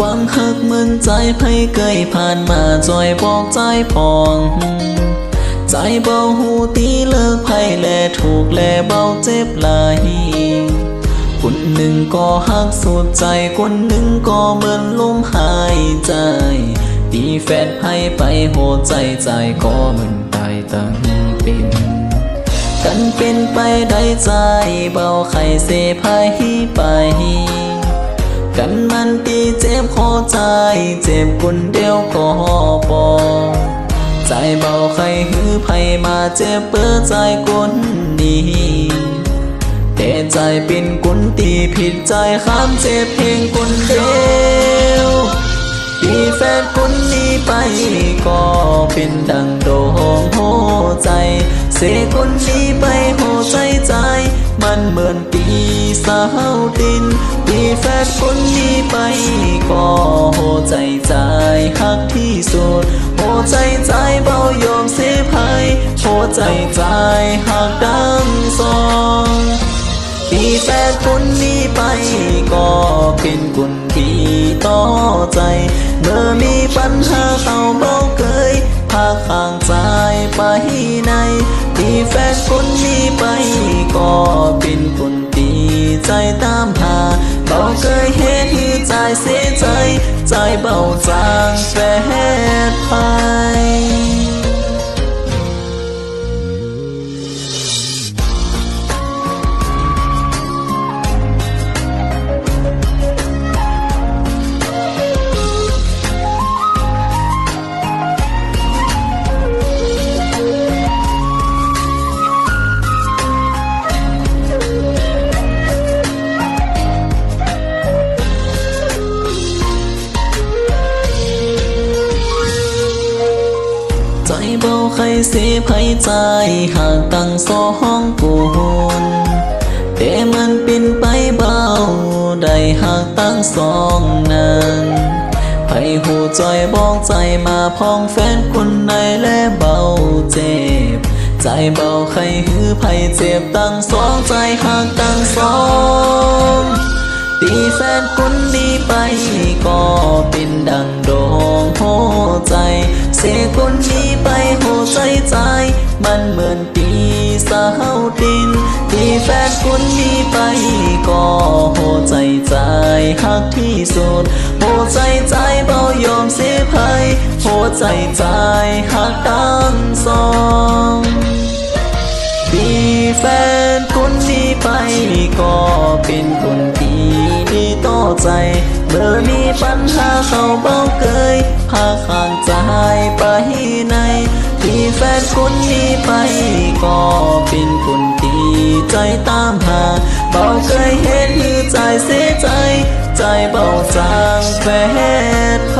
หักเหมือนใจไผเคยผ่านมาจอยบอกใจพอง ใจเบาหูตีเลิกไผแลถูกแลเบาเจ็บไหลายคนหนึ่งก็หักสุดใจคนหนึ่งก็เหมือนลมหายใจ ตีแฟนไผไปโหใจใจก็เหมือนตายตั้งเป็นกันเป็นไปได้ใจเบาไข่เสพายไป กันมันตีเจ็บคอใจ เจ็บคนเดียวก็ปอใจเบาไข่หือไผมาเจ็บเปิดใจคนนี้แต่ใจเป็นคนตีผิดใจข้ามเจ็บเพียงคนเดียวตีแฟนคนนี้ไปก็เป็นดังโดงโหใจเสกคนนี้ไปโหใจใจ มันเหมือนปีสาวดิน คนนี้ไปก็โหใจใจหักที่สุดโหใจใจเบายอมเสียภัยโหใจใจหักดังสองปีแฟนคนนี้ไปก็เป็นคนที่ต่อใจเมื่อมีปัญหาเขาเบาเคยพาข้างใจไปในที่แฟนคนนี้ไปก็เป็นคน ใจตามหาเบาเคยเห็นใจเสียใจ ใจเบาจางแฟนไป สียภัยใจหากตั้งสองคนแต่มันเป็นไปเบาได้หากตั้งสองนั้นไผหูจอยบอกใจมาพ้องแฟนคนไหนและเบาเจ็บ ใจเบาใครหือไผเจ็บตั้งสองใจหากตั้งสองตีแฟนคนนี้ไปก็เป็นดังโดงโหใจ เสียคนนี้ไปโห มันเหมือนปีสาวดินตีแฟนคนนี้ไปก็โหใจใจหักที่สุดโหใจใจเบายอมเสียภัยโหใจใจหักตั้งสองมีแฟนคนนี้ไปก็เป็นคนดีดีต่อใจเมื่อมีปัญหาเขาเบาเกยพาข้างใจไป นที่แฟนคนนี้ไป ก็เป็นคนที่ใจตามหาเบาเคยเห็นหรือใจเสียใจ ใจเบาจางแฟนไป